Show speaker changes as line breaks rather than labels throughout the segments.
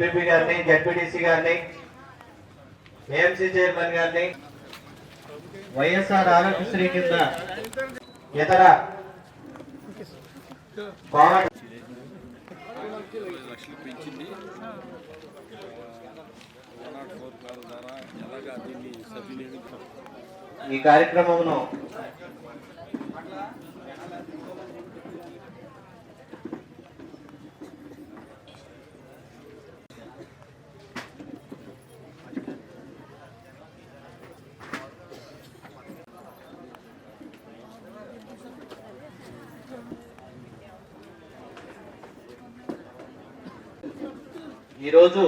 MP గారిని ZPTC గారిని AMC chairman గారిని వైఎస్ఆర్ ఆరోగ్యశ్రీ కింద ఇతర ఈ కార్యక్రమంలో ఈరోజు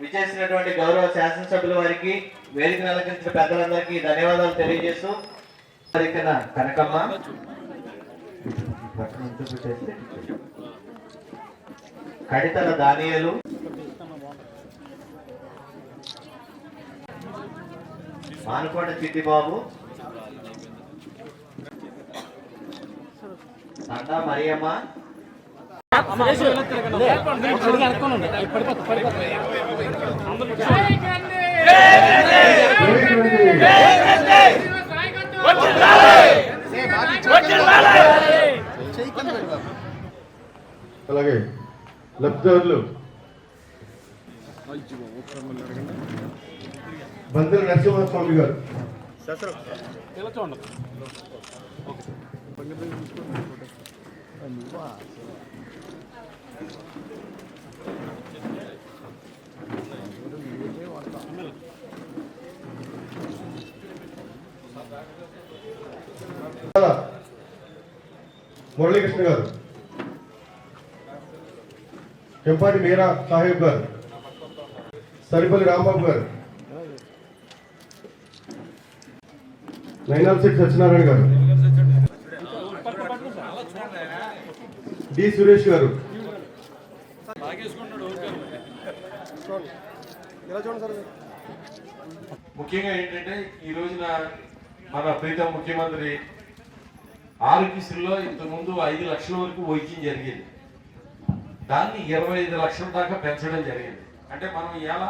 విచ్చేసినటువంటి గౌరవ శాసనసభ్యుల వారికి వేదిక నలకరించిన పెద్దలందరికీ ధన్యవాదాలు తెలియజేస్తూ ఇక్కడ కనకమ్మ. కడితల దానియలు. మానుకోట చిట్టిబాబు. తండా మరియమ్మ.
అలాగే లబ్ధిదారులు. బందరు నరసింహస్వామి గారు. మురళీకృష్ణ గారు. చెంపాటి మీరా సాహెబ్ గారు. సరిపల్లి రాంబాబు గారు. నైనాల్ శెట్టి సత్యనారాయణ గారు. డి సురేష్ గారు.
ముఖ్యంగా ఏంటంటే ఈ రోజున మన ప్రీతం ముఖ్యమంత్రి ఆరోగ్యశ్రీలో ఇంతకుముందు ఐదు లక్షల వరకు వైద్యం జరిగేది. దాన్ని ఇరవై ఐదు లక్షల దాకా పెంచడం జరిగింది. అంటే మనం ఇలా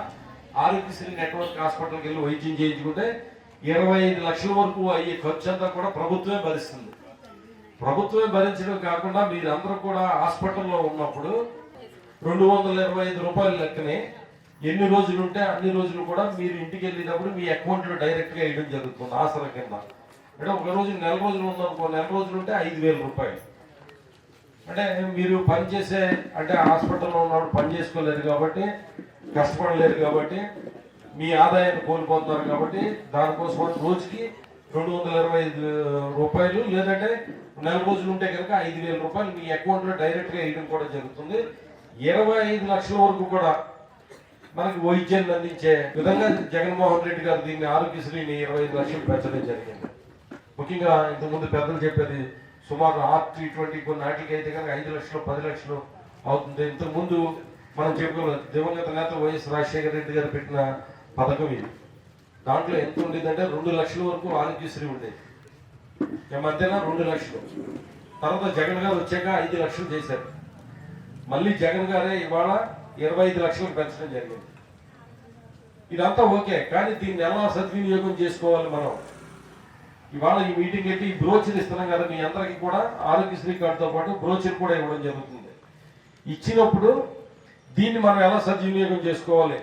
ఆరోగ్యశ్రీ నెట్వర్క్ హాస్పిటల్కి వెళ్ళి వైద్యం చేయించుకుంటే ఇరవై ఐదు లక్షల వరకు అయ్యే ఖర్చు అంతా కూడా ప్రభుత్వమే భరిస్తుంది. ప్రభుత్వమే భరించడం కాకుండా మీరందరూ కూడా హాస్పిటల్లో ఉన్నప్పుడు రెండు వందల ఇరవై ఐదు రూపాయల లెక్కనే ఎన్ని రోజులు ఉంటే అన్ని రోజులు కూడా మీరు ఇంటికి వెళ్ళినప్పుడు మీ అకౌంట్లో డైరెక్ట్గా వేయడం జరుగుతుంది ఆసరా కింద. అంటే ఒక రోజు నెల రోజులు ఉందనుకో నెల రోజులు ఉంటే ఐదు వేల రూపాయలు. అంటే మీరు పని చేసే అంటే హాస్పిటల్లో ఉన్నప్పుడు పని చేసుకోలేరు కాబట్టి కష్టపడలేరు కాబట్టి మీ ఆదాయాన్ని కోల్పోతున్నారు కాబట్టి దానికోసం రోజుకి రెండు వందల ఇరవై ఐదు రూపాయలు లేదంటే నెల రోజులు ఉంటే కనుక ఐదు వేల రూపాయలు మీ అకౌంట్లో డైరెక్ట్గా వేయడం కూడా జరుగుతుంది. ఇరవై ఐదు లక్షల వరకు కూడా మనకి వైద్యాన్ని అందించే విధంగా జగన్మోహన్ రెడ్డి గారు దీన్ని ఆరోగ్యశ్రీని ఇరవై ఐదు లక్షలు పెంచడం జరిగింది. ముఖ్యంగా ఇంతకుముందు పెద్దలు చెప్పేది సుమారు హార్ట్ ఇటువంటి కొన్ని నాటికి అయితే కనుక ఐదు లక్షలు పది లక్షలు అవుతుంది. ఇంతకుముందు మనం చెప్పుకోలేదు దివంగత నేత వైఎస్ రాజశేఖర రెడ్డి గారు పెట్టిన పథకం ఇది. దాంట్లో ఎంత ఉండేదంటే రెండు లక్షల వరకు ఆరోగ్యశ్రీ ఉండేది. ఈ మధ్యన రెండు లక్షలు. తర్వాత జగన్ గారు వచ్చాక ఐదు లక్షలు చేశారు. మళ్ళీ జగన్ గారే ఇవాళ ఇరవై ఐదు లక్షలకు పెంచడం జరిగింది. ఇదంతా ఓకే కానీ దీన్ని ఎలా సద్వినియోగం చేసుకోవాలి మనం? ఇవాళ ఈ మీటింగ్ పెట్టి ఈ బ్రోచర్ ఇస్తున్నాం కదా మీ అందరికీ కూడా ఆరోగ్యశ్రీ కార్డుతో పాటు బ్రోచర్ కూడా ఇవ్వడం జరుగుతుంది. ఇచ్చినప్పుడు దీన్ని మనం ఎలా సద్వినియోగం చేసుకోవాలి?